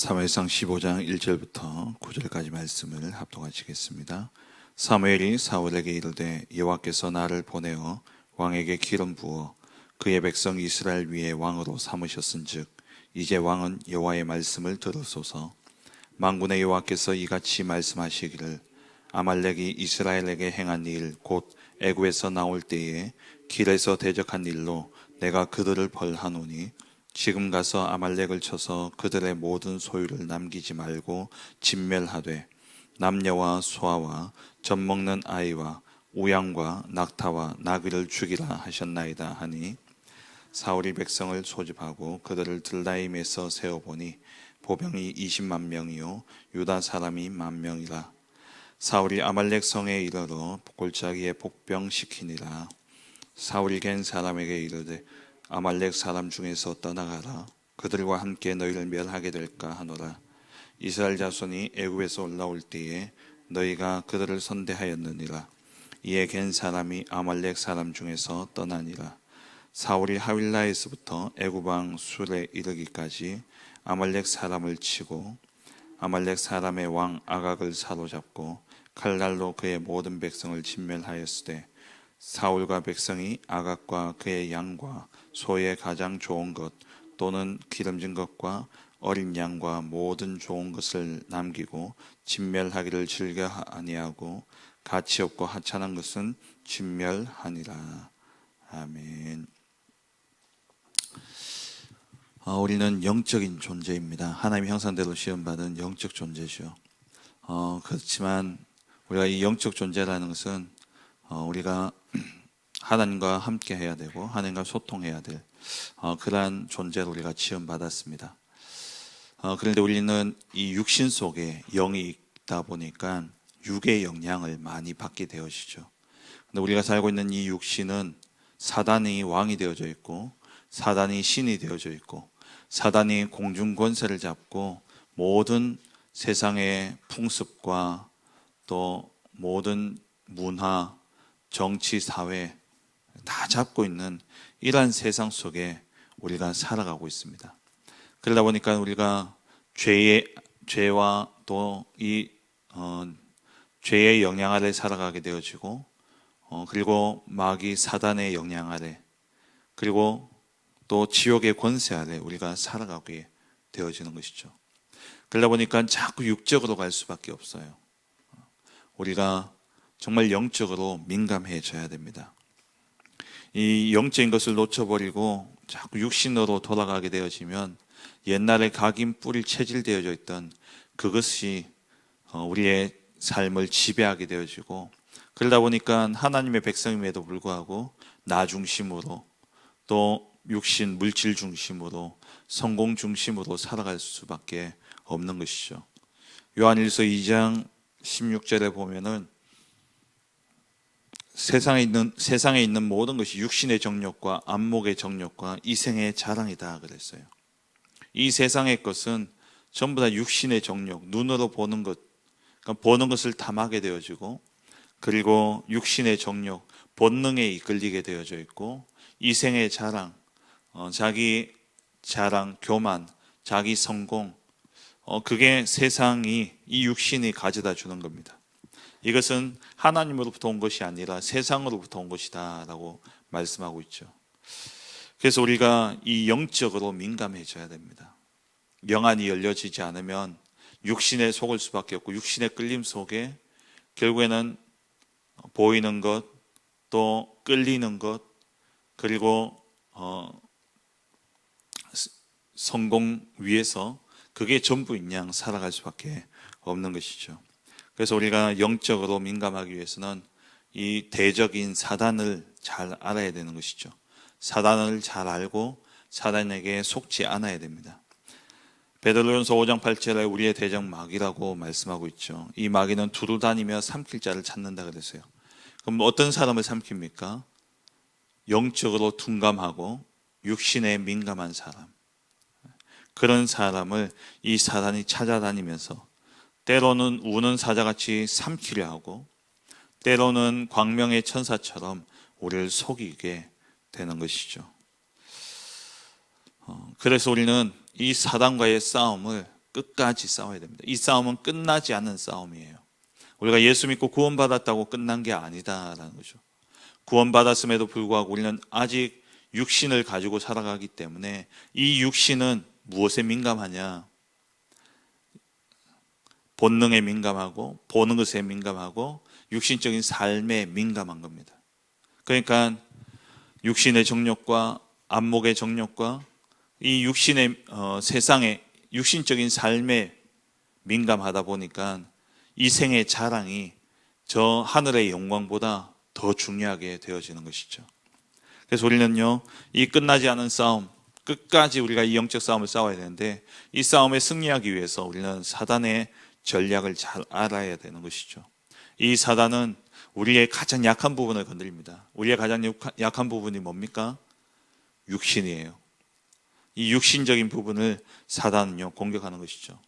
사무엘상 15장 1절부터 9절까지 말씀을 합독하시겠습니다. 사무엘이 사울에게 이르되 여호와께서 나를 보내어 왕에게 기름 부어 그의 백성 이스라엘 위에 왕으로 삼으셨은즉 이제 왕은 여호와의 말씀을 들으소서 만군의 여호와께서 이같이 말씀하시기를 아말렉이 이스라엘에게 행한 일 곧 애굽에서 나올 때에 길에서 대적한 일로 내가 그들을 벌하노니 지금 가서 아말렉을 쳐서 그들의 모든 소유를 남기지 말고 진멸하되 남녀와 소아와 젖 먹는 아이와 우양과 낙타와 나귀를 죽이라 하셨나이다 하니 사울이 백성을 소집하고 그들을 들라임에서 세어보니 보병이 20만 명이요 유다 사람이 만 명이라. 사울이 아말렉 성에 이르러 골짜기에 복병시키니라. 사울이 갠 사람에게 이르되 아말렉 사람 중에서 떠나가라. 그들과 함께 너희를 멸하게 될까 하노라. 이스라엘 자손이 애굽에서 올라올 때에 너희가 그들을 선대하였느니라. 이에 갠 사람이 아말렉 사람 중에서 떠나니라. 사울이 하윌라에서부터 애굽왕 술에 이르기까지 아말렉 사람을 치고 아말렉 사람의 왕 아각을 사로잡고 칼날로 그의 모든 백성을 진멸하였으되 사울과 백성이 아각과 그의 양과 소의 가장 좋은 것 또는 기름진 것과 어린 양과 모든 좋은 것을 남기고 진멸하기를 즐겨 아니하고 가치 없고 하찮은 것은 진멸하니라. 아멘. 어, 우리는 영적인 존재입니다. 하나님 형상대로 시험받은 영적 존재죠. 어, 그렇지만 우리가 이 영적 존재라는 것은 어, 우리가 하나님과 함께 해야 되고 하나님과 소통해야 될 어, 그러한 존재로 우리가 지원받았습니다. 어, 그런데 우리는 이 육신 속에 영이 있다 보니까 육의 영향을 많이 받게 되어지죠. 근데 우리가 살고 있는 이 육신은 사단이 왕이 되어져 있고 사단이 신이 되어져 있고 사단이 공중 권세를 잡고 모든 세상의 풍습과 또 모든 문화, 정치, 사회 다 잡고 있는 이러한 세상 속에 우리가 살아가고 있습니다. 그러다 보니까 우리가 죄의 죄와 또이 어, 죄의 영향 아래 살아가게 되어지고 어, 그리고 마귀 사단의 영향 아래 그리고 또 지옥의 권세 아래 우리가 살아가게 되어지는 것이죠. 그러다 보니까 자꾸 육적으로 갈 수밖에 없어요. 우리가 정말 영적으로 민감해져야 됩니다. 이 영적인 것을 놓쳐버리고 자꾸 육신으로 돌아가게 되어지면 옛날에 각인 뿌리 체질되어져 있던 그것이 어, 우리의 삶을 지배하게 되어지고 그러다 보니까 하나님의 백성임에도 불구하고 나 중심으로 또 육신 물질 중심으로 성공 중심으로 살아갈 수밖에 없는 것이죠. 요한일서 2장 16절에 보면은 세상에 있는 세상에 있는 모든 것이 육신의 정욕과 안목의 정욕과 이생의 자랑이다 그랬어요. 이 세상의 것은 전부 다 육신의 정욕, 눈으로 보는 것, 그러니까 보는 것을 탐하게 되어지고 그리고 육신의 정욕, 본능에 이끌리게 되어져 있고 이생의 자랑, 어, 자기 자랑, 교만, 자기 성공, 어, 그게 세상이 이 육신이 가져다 주는 겁니다. 이것은 하나님으로부터 온 것이 아니라 세상으로부터 온 것이다라고 말씀하고 있죠. 그래서 우리가 이 영적으로 민감해져야 됩니다. 영안이 열려지지 않으면 육신에 속을 수밖에 없고 육신의 끌림 속에 결국에는 보이는 것, 또 끌리는 것, 그리고 어, 성공 위해서 그게 전부인 양 살아갈 수밖에 없는 것이죠. 그래서 우리가 영적으로 민감하기 위해서는 이 대적인 사단을 잘 알아야 되는 것이죠. 사단을 잘 알고 사단에게 속지 않아야 됩니다. 베드로전서 5장 8절에 우리의 대적 마귀라고 말씀하고 있죠. 이 마귀는 두루 다니며 삼킬 자를 찾는다 그랬어요. 그럼 어떤 사람을 삼킵니까? 영적으로 둔감하고 육신에 민감한 사람. 그런 사람을 이 사단이 찾아다니면서 때로는 우는 사자같이 삼키려 하고 때로는 광명의 천사처럼 우리를 속이게 되는 것이죠. 어, 그래서 우리는 이 사단과의 싸움을 끝까지 싸워야 됩니다. 이 싸움은 끝나지 않는 싸움이에요. 우리가 예수 믿고 구원받았다고 끝난 게 아니다라는 거죠. 구원받았음에도 불구하고 우리는 아직 육신을 가지고 살아가기 때문에 이 육신은 무엇에 민감하냐? 본능에 민감하고 보는 것에 민감하고 육신적인 삶에 민감한 겁니다. 그러니까 육신의 정욕과 안목의 정욕과 이 육신의 어, 세상의 육신적인 삶에 민감하다 보니까 이 생의 자랑이 저 하늘의 영광보다 더 중요하게 되어지는 것이죠. 그래서 우리는요, 이 끝나지 않은 싸움, 끝까지 우리가 이 영적 싸움을 싸워야 되는데, 이 싸움에 승리하기 위해서 우리는 사단의 전략을 잘 알아야 되는 것이죠. 이 사단은 우리의 가장 약한 부분을 건드립니다. 우리의 가장 약한- 부분이 뭡니까? 육신이에요. 이 육신적인 부분을 사단은요, 공격하는 것이죠.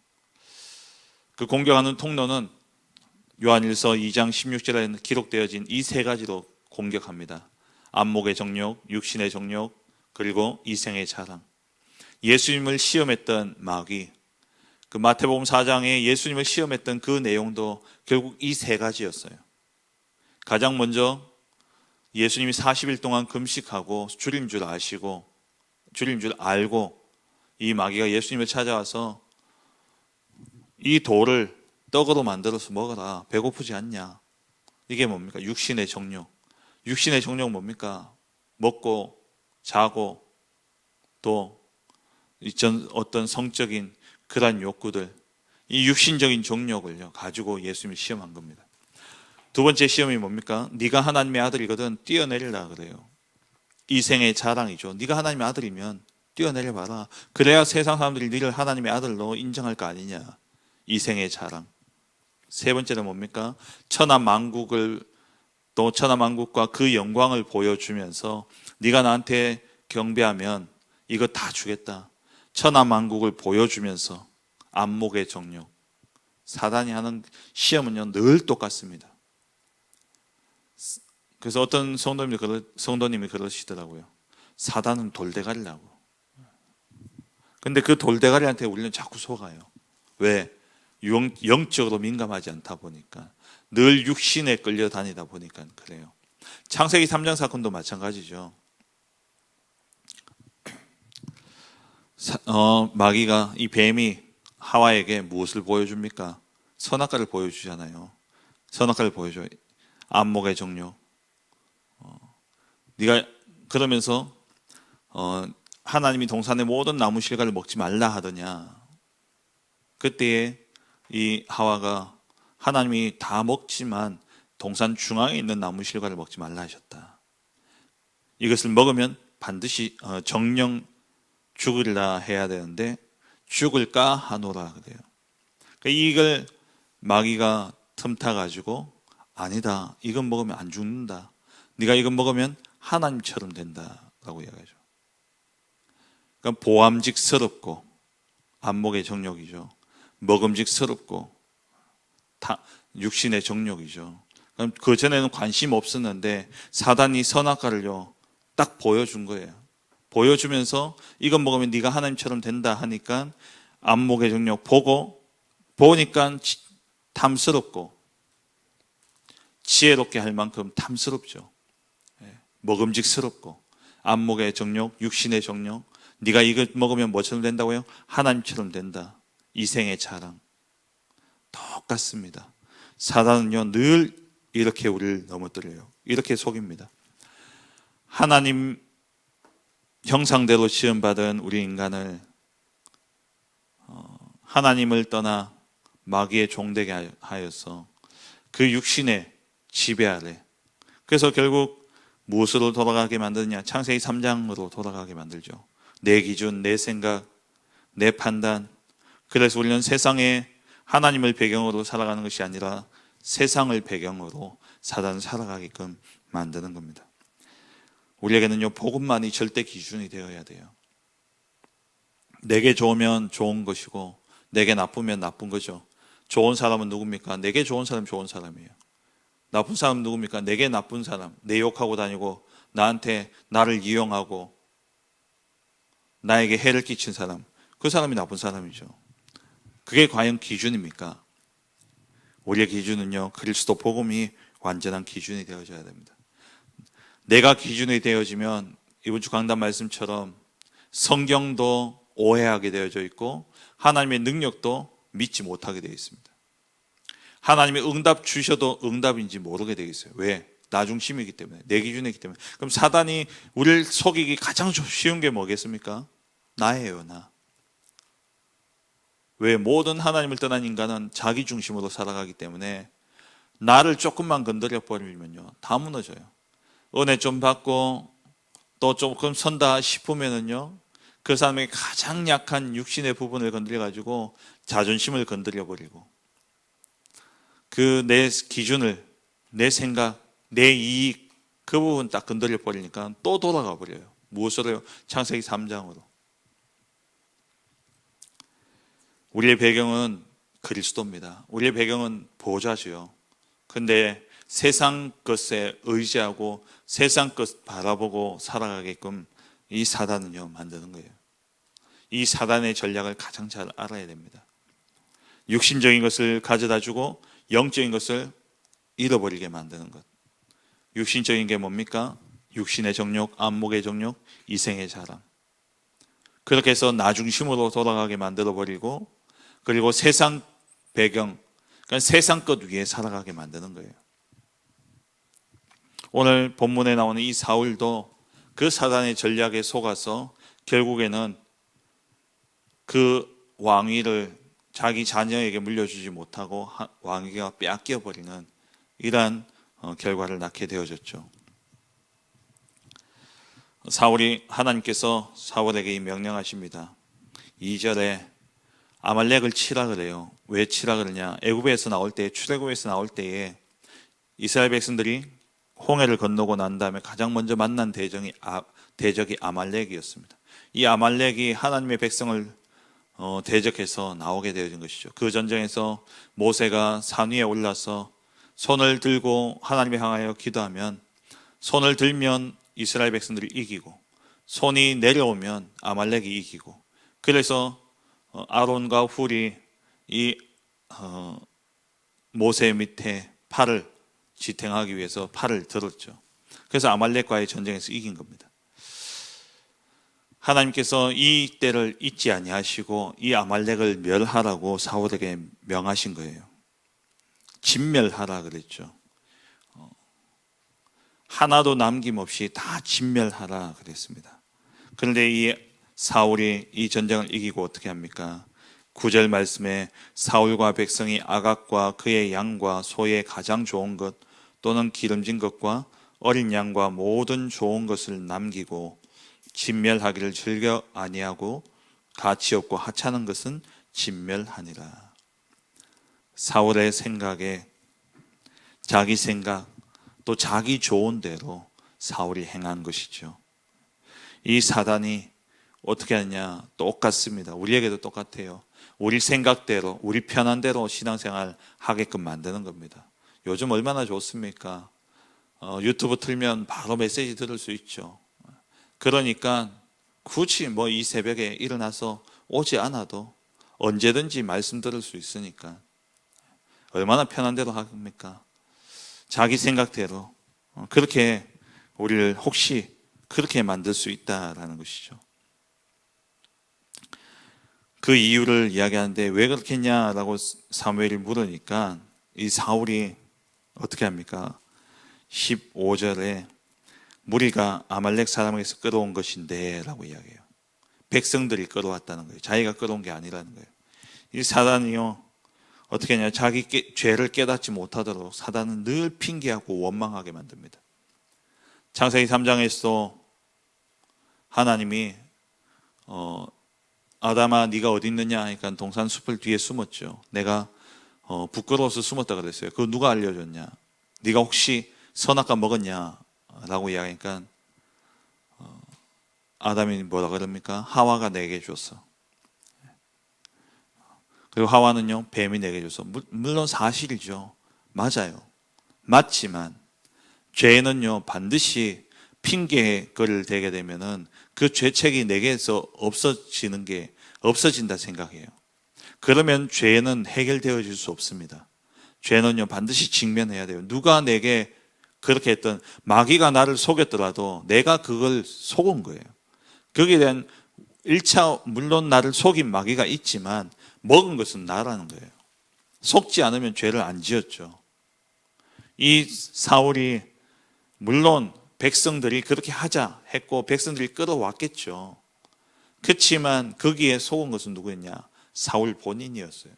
그 공격하는 통로는 요한일서 2장 16절에 기록되어진 이 세 가지로 공격합니다. 안목의 정욕, 육신의 정욕, 그리고 이생의 자랑. 예수님을 시험했던 마귀. 그 마태복음 4장에 예수님을 시험했던 그 내용도 결국 이 세 가지였어요. 가장 먼저 예수님이 40일 동안 금식하고 줄인 줄 아시고 줄인 줄 알고 이 마귀가 예수님을 찾아와서 이 돌을 떡으로 만들어서 먹어라. 배고프지 않냐? 이게 뭡니까? 육신의 정욕. 육신의 정욕 뭡니까? 먹고 자고 또 어떤 성적인 그러한 욕구들 이 육신적인 정욕을요 가지고 예수님을 시험한 겁니다. 두 번째 시험이 뭡니까? 네가 하나님의 아들이거든 뛰어내리라 그래요. 이 생의 자랑이죠. 네가 하나님의 아들이면 뛰어내려 봐라. 그래야 세상 사람들이 너를 하나님의 아들로 인정할 거 아니냐. 이 생의 자랑. 세 번째는 뭡니까? 천하 만국을 또 천하 만국과 그 영광을 보여주면서 네가 나한테 경배하면 이거 다 주겠다. 천하 만국을 보여주면서 안목의 정욕. 사단이 하는 시험은요 늘 똑같습니다. 그래서 어떤 성도님이 그러, 성도님이 그러시더라고요. 사단은 돌대가리라고. 근데 그 돌대가리한테 우리는 자꾸 속아요. 왜? 영, 영적으로 민감하지 않다 보니까 늘 육신에 끌려다니다 보니까 그래요. 창세기 3장 사건도 마찬가지죠. 어, 마귀가 이 뱀이 하와에게 무엇을 보여줍니까? 선악과를 보여주잖아요. 선악과를 보여줘. 안목의 정욕. 어, 네가 그러면서 어, 하나님이 동산의 모든 나무 실과를 먹지 말라 하더냐. 그때에 이 하와가 하나님이 다 먹지만 동산 중앙에 있는 나무 실과를 먹지 말라 하셨다. 이것을 먹으면 반드시 어, 정령 죽으리라 해야 되는데 죽을까 하노라 그래요. 그러니까 이걸 마귀가 틈타 가지고 아니다. 이건 먹으면 안 죽는다. 네가 이건 먹으면 하나님처럼 된다라고 이야기하죠. 그러니까 보암직스럽고 안목의 정욕이죠. 먹음직스럽고 다 육신의 정욕이죠. 그럼 그 전에는 관심 없었는데 사단이 선악과를요 딱 보여준 거예요. 보여주면서 이건 먹으면 네가 하나님처럼 된다 하니까 안목의 정욕 보고 보니까 지- 탐스럽고 지혜롭게 할 만큼 탐스럽죠. 예, 먹음직스럽고 안목의 정욕, 육신의 정욕. 네가 이거 먹으면 뭐처럼 된다고요? 하나님처럼 된다. 이생의 자랑. 똑같습니다. 사단은요 늘 이렇게 우리를 넘어뜨려요. 이렇게 속입니다. 하나님 형상대로 지음받은 우리 인간을 어, 하나님을 떠나 마귀의 종되게 하여서 그 육신의 지배 아래 그래서 결국 무엇으로 돌아가게 만드냐? 창세기 3장으로 돌아가게 만들죠. 내 기준, 내 생각, 내 판단. 그래서 우리는 세상에 하나님을 배경으로 살아가는 것이 아니라 세상을 배경으로 사단을 살아가게끔 만드는 겁니다 우리에게는요 복음만이 절대 기준이 되어야 돼요. 내게 좋으면 좋은 것이고 내게 나쁘면 나쁜 거죠. 좋은 사람은 누굽니까? 내게 좋은 사람 좋은 사람이에요. 나쁜 사람은 누굽니까? 내게 나쁜 사람, 내 욕하고 다니고 나한테 나를 이용하고 나에게 해를 끼친 사람, 그 사람이 나쁜 사람이죠. 그게 과연 기준입니까? 우리의 기준은요, 그리스도 복음이 완전한 기준이 되어져야 됩니다. 내가 기준이 되어지면 이번 주 강단 말씀처럼 성경도 오해하게 되어져 있고 하나님의 능력도 믿지 못하게 되어 있습니다. 하나님이 응답 주셔도 응답인지 모르게 되어 있어요. 왜? 나 중심이기 때문에 내 기준이기 때문에 그럼 사단이 우리를 속이기 가장 쉬운 게 뭐겠습니까? 나예요 나. 왜 모든 하나님을 떠난 인간은 자기 중심으로 살아가기 때문에 나를 조금만 건드려 버리면요 다 무너져요. 은혜 좀 받고 또 조금 선다 싶으면은요 그 사람의 가장 약한 육신의 부분을 건드려 가지고 자존심을 건드려 버리고 그 내 기준을 내 생각 내 이익 그 부분 딱 건드려 버리니까 또 돌아가 버려요. 무엇으로요? 창세기 3장으로. 우리의 배경은 그리스도입니다. 우리의 배경은 보좌죠. 근데 세상 것에 의지하고 세상 것 바라보고 살아가게끔 이 사단은요 만드는 거예요. 이 사단의 전략을 가장 잘 알아야 됩니다. 육신적인 것을 가져다 주고 영적인 것을 잃어버리게 만드는 것. 육신적인 게 뭡니까? 육신의 정욕, 안목의 정욕, 이생의 자랑. 그렇게 해서 나 중심으로 돌아가게 만들어 버리고 그리고 세상 배경, 그러니까 세상 것 위에 살아가게 만드는 거예요. 오늘 본문에 나오는 이 사울도 그 사단의 전략에 속아서 결국에는 그 왕위를 자기 자녀에게 물려주지 못하고 왕위가 빼앗겨 버리는 이러한 어, 결과를 낳게 되어졌죠. 사울이 하나님께서 사울에게 명령하십니다. 2절에 아말렉을 치라 그래요. 왜 치라 그러냐? 애굽에서 나올 때 출애굽에서 나올 때에 이스라엘 백성들이 홍해를 건너고 난 다음에 가장 먼저 만난 대적이 아, 대적이 아말렉이었습니다. 이 아말렉이 하나님의 백성을 어, 대적해서 나오게 되어진 것이죠. 그 전쟁에서 모세가 산 위에 올라서 손을 들고 하나님을 향하여 기도하면 손을 들면 이스라엘 백성들이 이기고 손이 내려오면 아말렉이 이기고 그래서 어, 아론과 훌이 이 어, 모세 밑에 팔을 지탱하기 위해서 팔을 들었죠. 그래서 아말렉과의 전쟁에서 이긴 겁니다. 하나님께서 이 때를 잊지 아니하시고 이 아말렉을 멸하라고 사울에게 명하신 거예요. 진멸하라 그랬죠. 어, 하나도 남김없이 다 진멸하라 그랬습니다. 그런데 이 사울이 이 전쟁을 이기고 어떻게 합니까? 구절 말씀에 사울과 백성이 아각과 그의 양과 소의 가장 좋은 것 또는 기름진 것과 어린 양과 모든 좋은 것을 남기고 진멸하기를 즐겨 아니하고 가치 없고 하찮은 것은 진멸하니라. 사울의 생각에 자기 생각 또 자기 좋은 대로 사울이 행한 것이죠. 이 사단이 어떻게 하냐 똑같습니다. 우리에게도 똑같아요. 우리 생각대로 우리 편한 대로 신앙생활 하게끔 만드는 겁니다. 요즘 얼마나 좋습니까? 어, 유튜브 틀면 바로 메시지 들을 수 있죠. 그러니까 굳이 뭐 이 새벽에 일어나서 오지 않아도 언제든지 말씀 들을 수 있으니까 얼마나 편한 대로 합니까? 자기 생각대로 어, 그렇게 우리를 혹시 그렇게 만들 수 있다라는 것이죠. 그 이유를 이야기하는데 왜 그렇게 했냐라고 사무엘이 물으니까 이 사울이 어떻게 합니까? 15절에 무리가 아말렉 사람에게서 끌어온 것인데 라고 이야기해요. 백성들이 끌어왔다는 거예요. 자기가 끌어온 게 아니라는 거예요. 이 사단이요. 어떻게 하냐 자기 깨, 죄를 깨닫지 못하도록 사단은 늘 핑계하고 원망하게 만듭니다. 창세기 3장에서 하나님이 어, 아담아 네가 어디 있느냐 하니까 동산 숲을 뒤에 숨었죠. 내가 어, 부끄러워서 숨었다 그랬어요. 그거 누가 알려줬냐? 네가 혹시 선악과 먹었냐? 라고 이야기하니까 어, 아담이 뭐라 그럽니까? 하와가 내게 줬어. 그리고 하와는요, 뱀이 내게 줘서. 물론 사실이죠. 맞아요. 맞지만, 죄는요, 반드시 핑계거리를 대게 되면은 그 죄책이 내게서 없어지는 게 없어진다 생각해요. 그러면 죄는 해결되어질 수 없습니다. 죄는요 반드시 직면해야 돼요. 누가 내게 그렇게 했던 마귀가 나를 속였더라도 내가 그걸 속은 거예요. 거기에 대한 1차 물론 나를 속인 마귀가 있지만 먹은 것은 나라는 거예요. 속지 않으면 죄를 안 지었죠. 이 사울이 물론 백성들이 그렇게 하자 했고 백성들이 끌어왔겠죠. 그렇지만 거기에 속은 것은 누구였냐? 사울 본인이었어요.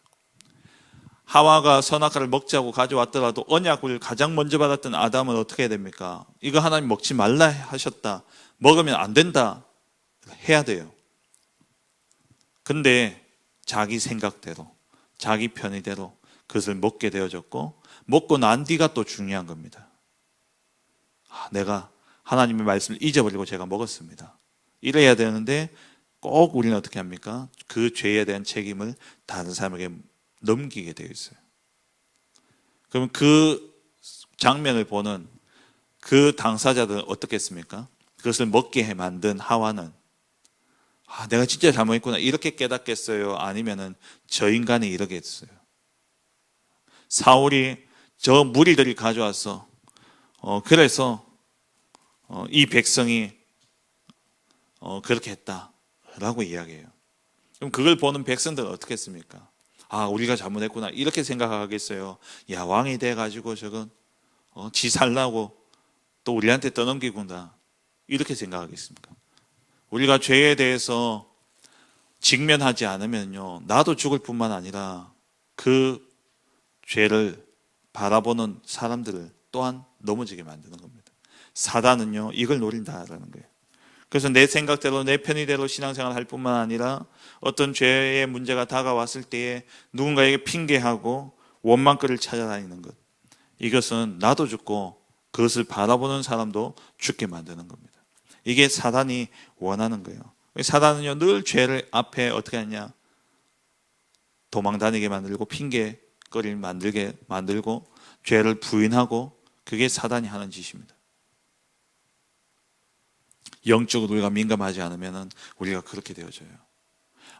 하와가 선악과를 먹자고 가져왔더라도 언약을 가장 먼저 받았던 아담은 어떻게 해야 됩니까? 이거 하나님 먹지 말라 하셨다. 먹으면 안 된다. 해야 돼요. 근데 자기 생각대로, 자기 편의대로 그것을 먹게 되어졌고, 먹고 난 뒤가 또 중요한 겁니다. 아, 내가 하나님의 말씀을 잊어버리고 제가 먹었습니다. 이래야 되는데 꼭 우리는 어떻게 합니까? 그 죄에 대한 책임을 다른 사람에게 넘기게 되어 있어요. 그럼 그 장면을 보는 그 당사자들은 어떻겠습니까? 그것을 먹게 해 만든 하와는 아, 내가 진짜 잘못했구나 이렇게 깨닫겠어요? 아니면은 저 인간이 이러겠어요? 사울이 저 무리들이 가져왔어. 어, 그래서 어, 이 백성이 어, 그렇게 했다 라고 이야기해요. 그럼 그걸 보는 백성들은 어떻게 했습니까? 아, 우리가 잘못했구나. 이렇게 생각하겠어요. 야, 왕이 돼가지고 저건, 어, 지 살라고 또 우리한테 떠넘기구나. 이렇게 생각하겠습니까? 우리가 죄에 대해서 직면하지 않으면요. 나도 죽을 뿐만 아니라 그 죄를 바라보는 사람들을 또한 넘어지게 만드는 겁니다. 사단은요, 이걸 노린다라는 거예요. 그래서 내 생각대로 내 편의대로 신앙생활 할 뿐만 아니라 어떤 죄의 문제가 다가왔을 때에 누군가에게 핑계하고 원망거리를 찾아다니는 것. 이것은 나도 죽고 그것을 바라보는 사람도 죽게 만드는 겁니다. 이게 사단이 원하는 거예요. 사단은요 늘 죄를 앞에 어떻게 하냐 도망 다니게 만들고 핑계거리를 만들게 만들고 죄를 부인하고 그게 사단이 하는 짓입니다. 영적으로 우리가 민감하지 않으면 우리가 그렇게 되어져요.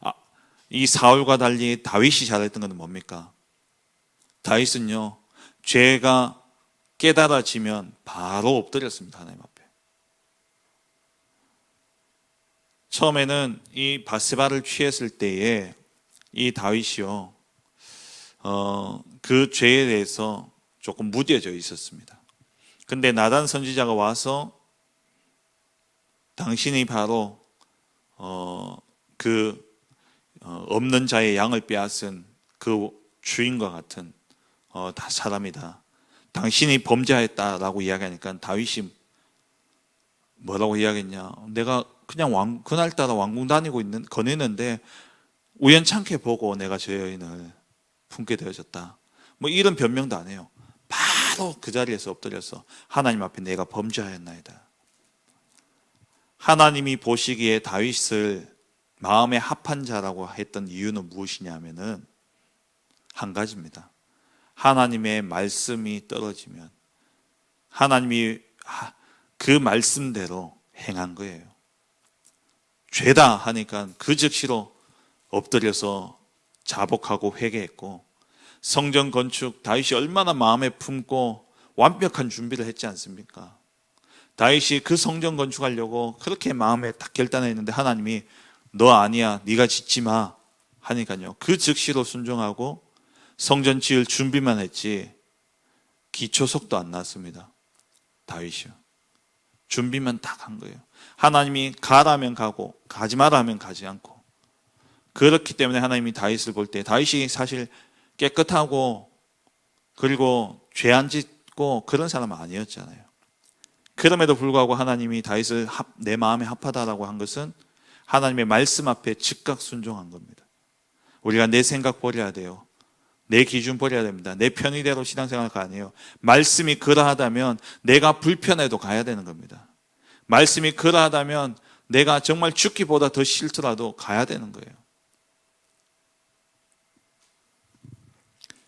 아, 이 사울과 달리 다윗이 잘했던 것은 뭡니까? 다윗은요, 죄가 깨달아지면 바로 엎드렸습니다, 하나님 앞에. 처음에는 이 바세바를 취했을 때에 이 다윗이요, 어, 그 죄에 대해서 조금 무뎌져 있었습니다. 근데 나단 선지자가 와서 당신이 바로 어, 그 어, 없는 자의 양을 빼앗은 그 주인과 같은 어, 다 사람이다. 당신이 범죄했다라고 이야기하니까 다윗이 뭐라고 이야기했냐? 내가 그냥 왕 그날따라 왕궁 다니고 있는 거니는데 우연찮게 보고 내가 저 여인을 품게 되어졌다. 뭐 이런 변명도 안 해요. 바로 그 자리에서 엎드려서 하나님 앞에 내가 범죄하였나이다. 하나님이 보시기에 다윗을 마음에 합한 자라고 했던 이유는 무엇이냐면은 한 가지입니다. 하나님의 말씀이 떨어지면 하나님이 그 말씀대로 행한 거예요. 죄다 하니까 그 즉시로 엎드려서 자복하고 회개했고 성전 건축 다윗이 얼마나 마음에 품고 완벽한 준비를 했지 않습니까? 다윗이 그 성전 건축하려고 그렇게 마음에 딱 결단했는데 하나님이 너 아니야. 네가 짓지 마. 하니까요. 그 즉시로 순종하고 성전 지을 준비만 했지 기초석도 안 났습니다. 다윗이요. 준비만 딱 한 거예요. 하나님이 가라면 가고 가지 마라면 가지 않고. 그렇기 때문에 하나님이 다윗을 볼 때 다윗이 사실 깨끗하고 그리고 죄 안 짓고 그런 사람 은 아니었잖아요 그럼에도 불구하고 하나님이 다윗을 합, 내 마음에 합하다라고 한 것은 하나님의 말씀 앞에 즉각 순종한 겁니다. 우리가 내 생각 버려야 돼요. 내 기준 버려야 됩니다. 내 편의대로 신앙생활 가 아니에요. 말씀이 그러하다면 내가 불편해도 가야 되는 겁니다. 말씀이 그러하다면 내가 정말 죽기보다 더 싫더라도 가야 되는 거예요.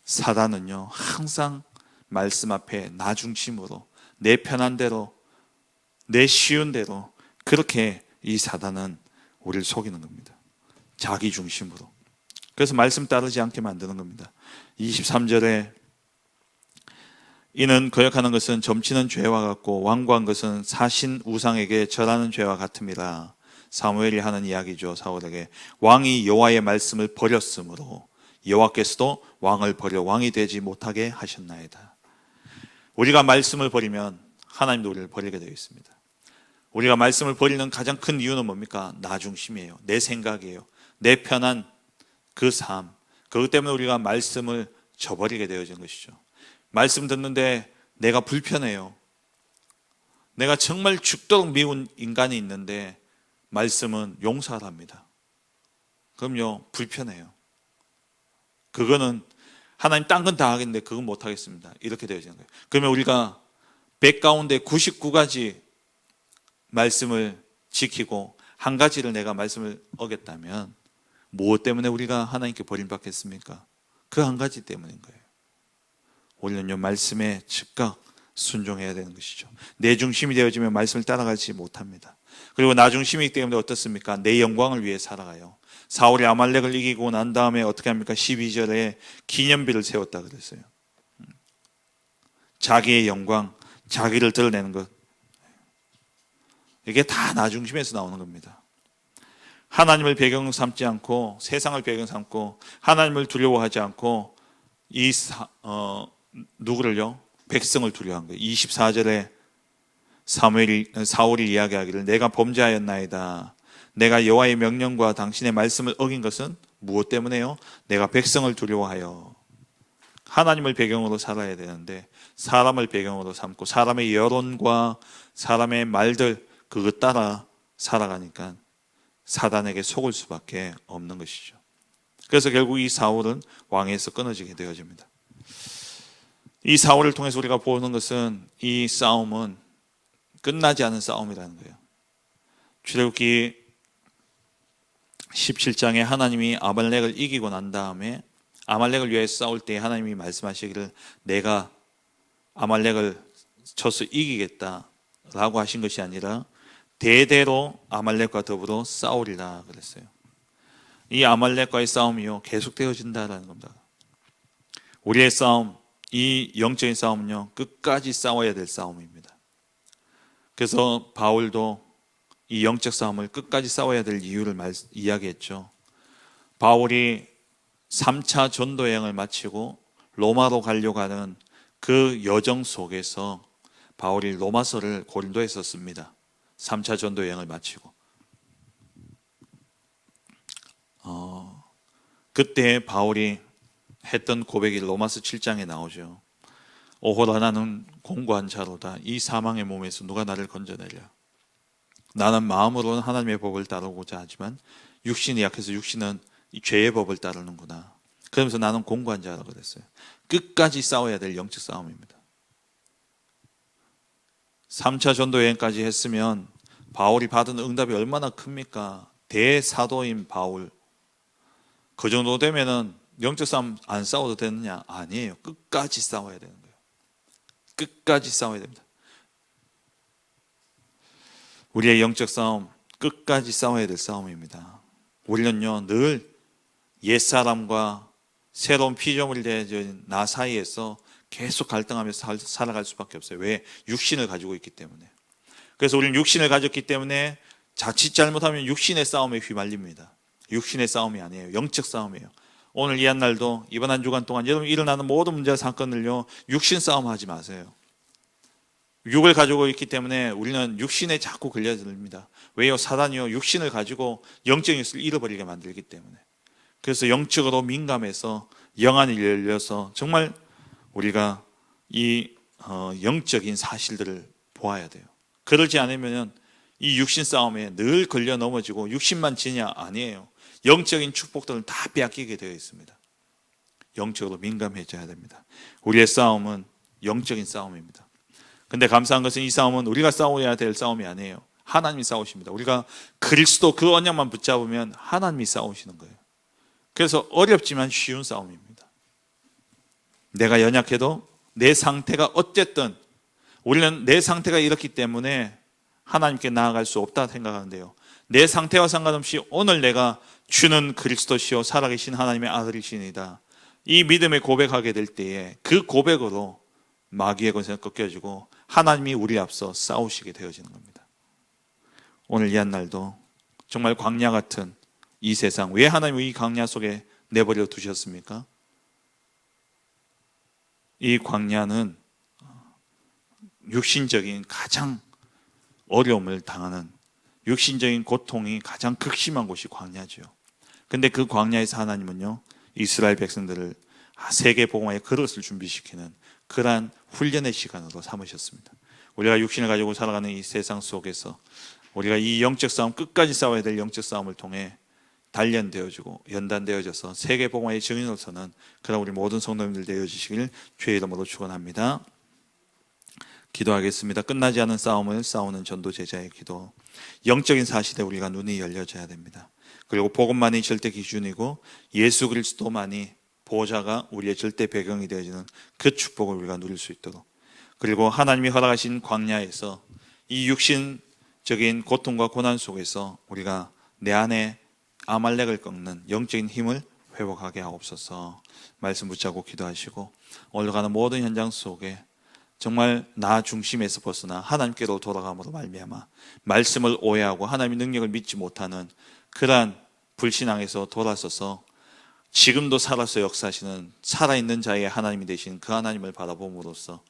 사단은요, 항상 말씀 앞에 나 중심으로 내 편한 대로 내 쉬운 대로 그렇게 이 사단은 우리를 속이는 겁니다. 자기 중심으로. 그래서 말씀 따르지 않게 만드는 겁니다. 23절에 이는 거역하는 것은 점치는 죄와 같고 완고한 것은 사신 우상에게 절하는 죄와 같음이라. 사무엘이 하는 이야기죠. 사울에게 왕이 여호와의 말씀을 버렸으므로 여호와께서도 왕을 버려 왕이 되지 못하게 하셨나이다. 우리가 말씀을 버리면 하나님도 우리를 버리게 되어 있습니다. 우리가 말씀을 버리는 가장 큰 이유는 뭡니까? 나 중심이에요. 내 생각이에요. 내 편한 그 삶. 그것 때문에 우리가 말씀을 저버리게 되어진 것이죠. 말씀 듣는데 내가 불편해요. 내가 정말 죽도록 미운 인간이 있는데 말씀은 용서하랍니다. 그럼요, 불편해요. 그거는 하나님 딴 건 다 하겠는데 그건 못 하겠습니다. 이렇게 되어지는 거예요. 그러면 우리가 100 가운데 99가지 말씀을 지키고 한 가지를 내가 말씀을 어겼다면 무엇 때문에 우리가 하나님께 버림받겠습니까? 그 한 가지 때문인 거예요. 우리는요 말씀에 즉각 순종해야 되는 것이죠. 내 중심이 되어지면 말씀을 따라가지 못합니다. 그리고 나 중심이기 때문에 어떻습니까? 내 영광을 위해 살아가요. 사울이 아말렉을 이기고 난 다음에 어떻게 합니까? 12절에 기념비를 세웠다 그랬어요. 음. 자기의 영광, 자기를 드러내는 것. 이게 다 나 중심에서 나오는 겁니다. 하나님을 배경 삼지 않고 세상을 배경 삼고 하나님을 두려워하지 않고 이 사, 어, 누구를요? 백성을 두려워한 거예요. 24절에 사무엘이 사울이 이야기하기를 내가 범죄하였나이다. 내가 여호와의 명령과 당신의 말씀을 어긴 것은 무엇 때문에요? 내가 백성을 두려워하여 하나님을 배경으로 살아야 되는데 사람을 배경으로 삼고 사람의 여론과 사람의 말들 그것 따라 살아가니까 사단에게 속을 수밖에 없는 것이죠. 그래서 결국 이 사울은 왕에서 끊어지게 되어집니다. 이 사울을 통해서 우리가 보는 것은 이 싸움은 끝나지 않은 싸움이라는 거예요. 출애굽기 17장에 하나님이 아말렉을 이기고 난 다음에 아말렉을 위해서 싸울 때 하나님이 말씀하시기를 내가 아말렉을 쳐서 이기겠다라고 하신 것이 아니라 대대로 아말렉과 더불어 싸우리라 그랬어요. 이 아말렉과의 싸움이요 계속되어진다라는 겁니다. 우리의 싸움, 이 영적인 싸움은요 끝까지 싸워야 될 싸움입니다. 그래서 바울도 이 영적 싸움을 끝까지 싸워야 될 이유를 말, 이야기했죠. 바울이 3차 전도 여행을 마치고 로마로 가려고 하는 그 여정 속에서 바울이 로마서를 고린도에 썼습니다. 3차 전도 여행을 마치고 어, 그때 바울이 했던 고백이 로마서 7장에 나오죠. 오호라 나는 공고한 자로다. 이 사망의 몸에서 누가 나를 건져내랴. 나는 마음으로는 하나님의 법을 따르고자 하지만 육신이 약해서 육신은 이 죄의 법을 따르는구나. 그러면서 나는 공고한 자라고 그랬어요. 끝까지 싸워야 될 영적 싸움입니다. 3차 전도 여행까지 했으면 바울이 받은 응답이 얼마나 큽니까? 대사도인 바울. 그 정도 되면은 영적 싸움 안 싸워도 되느냐? 아니에요. 끝까지 싸워야 되는 거예요. 끝까지 싸워야 됩니다. 우리의 영적 싸움 끝까지 싸워야 될 싸움입니다. 우리는요 늘 옛사람과 새로운 피조물이 되어진 나 사이에서 계속 갈등하면서 살아갈 수밖에 없어요. 왜? 육신을 가지고 있기 때문에. 그래서 우리는 육신을 가졌기 때문에 자칫 잘못하면 육신의 싸움에 휘말립니다. 육신의 싸움이 아니에요. 영적 싸움이에요. 오늘 이 한 날도 이번 한 주간 동안 여러분 일어나는 모든 문제와 사건을요 육신 싸움 하지 마세요. 육을 가지고 있기 때문에 우리는 육신에 자꾸 걸려듭니다. 왜요? 사단이요 육신을 가지고 영적인 것을 잃어버리게 만들기 때문에. 그래서 영적으로 민감해서 영안이 열려서 정말 우리가 이 어, 영적인 사실들을 보아야 돼요. 그러지 않으면 이 육신 싸움에 늘 걸려 넘어지고 육신만 지냐 아니에요. 영적인 축복들을 다 빼앗기게 되어 있습니다. 영적으로 민감해져야 됩니다. 우리의 싸움은 영적인 싸움입니다. 근데 감사한 것은 이 싸움은 우리가 싸워야 될 싸움이 아니에요. 하나님이 싸우십니다. 우리가 그리스도 그 언약만 붙잡으면 하나님이 싸우시는 거예요. 그래서 어렵지만 쉬운 싸움입니다. 내가 연약해도 내 상태가 어쨌든 우리는 내 상태가 이렇기 때문에 하나님께 나아갈 수 없다 생각하는데요. 내 상태와 상관없이 오늘 내가 주는 그리스도시요 살아계신 하나님의 아들이시니다. 이 믿음의 고백하게 될 때에 그 고백으로 마귀의 권세가 꺾여지고 하나님이 우리 앞서 싸우시게 되어지는 겁니다. 오늘 이 한날도 정말 광야 같은 이 세상 왜 하나님이 이 광야 속에 내버려 두셨습니까? 이 광야는 육신적인 가장 어려움을 당하는 육신적인 고통이 가장 극심한 곳이 광야죠. 근데 그 광야에서 하나님은요, 이스라엘 백성들을 세계 복음화의 그릇을 준비시키는 그러한 훈련의 시간으로 삼으셨습니다. 우리가 육신을 가지고 살아가는 이 세상 속에서 우리가 이 영적 싸움 끝까지 싸워야 될 영적 싸움을 통해 단련되어지고 연단되어져서 세계 복음화의 증인으로서는 그런 우리 모든 성도님들 되어주시길 주의 이름으로 축원합니다. 기도하겠습니다. 끝나지 않은 싸움을 싸우는 전도 제자의 기도. 영적인 사실에 우리가 눈이 열려져야 됩니다. 그리고 복음만이 절대 기준이고 예수 그리스도만이 보호자가 우리의 절대 배경이 되어지는 그 축복을 우리가 누릴 수 있도록 그리고 하나님이 허락하신 광야에서 이 육신적인 고통과 고난 속에서 우리가 내 안에 아말렉을 꺾는 영적인 힘을 회복하게 하옵소서. 말씀 붙잡고 기도하시고 올라가는 모든 현장 속에 정말 나 중심에서 벗어나 하나님께로 돌아감으로 말미암아 말씀을 오해하고 하나님의 능력을 믿지 못하는 그러한 불신앙에서 돌아서서 지금도 살아서 역사하시는 살아있는 자의 하나님이 되신 그 하나님을 바라봄으로써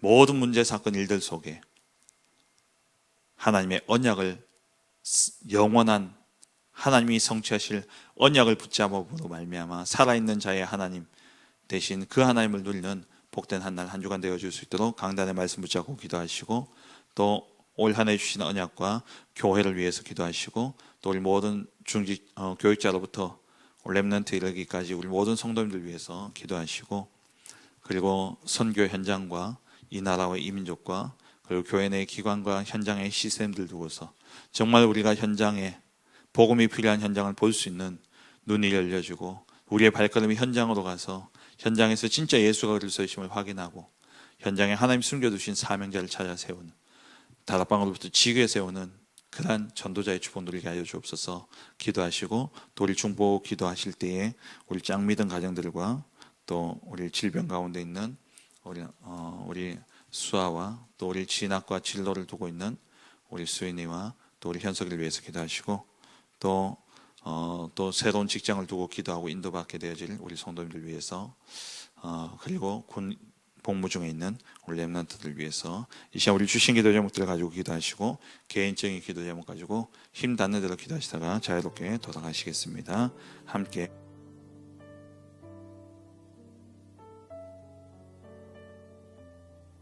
모든 문제 사건 일들 속에 하나님의 언약을 영원한 하나님이 성취하실 언약을 붙잡음으로 말미암아 살아있는 자의 하나님 대신 그 하나님을 누리는 복된 한 날 한 주간 되어 줄 수 있도록 강단의 말씀 붙잡고 기도하시고 또 올 한 해 주신 언약과 교회를 위해서 기도하시고 또 우리 모든 중직 어, 교육자로부터 렘넌트 이르기까지 우리 모든 성도님들 위해서 기도하시고 그리고 선교 현장과 이 나라와 이 민족과 그리고 교회 내 기관과 현장의 시스템들 두고서 정말 우리가 현장에 복음이 필요한 현장을 볼 수 있는 눈이 열려주고 우리의 발걸음이 현장으로 가서 현장에서 진짜 예수가 그리스도이심을 확인하고 현장에 하나님 숨겨두신 사명자를 찾아 세우는 다락방으로부터 지교에 세우는 그러한 전도자의 축복 누리게 하여 주옵소서. 기도하시고 또 우리 중보 기도하실 때에 우리 짱 믿은 가정들과 또 우리 질병 가운데 있는 우리 어, 우리 수아와 또 우리 진학과 진로를 두고 있는 우리 수인이와 또 우리 현석이를 위해서 기도하시고 또 어, 또 새로운 직장을 두고 기도하고 인도받게 되어질 우리 성도님들 위해서 어, 그리고 군 복무 중에 있는 우리 렘넌트들 위해서 이 시간 우리 주신 기도 제목들을 가지고 기도하시고 개인적인 기도 제목 가지고 힘 닿는 대로 기도하시다가 자유롭게 돌아가시겠습니다. 함께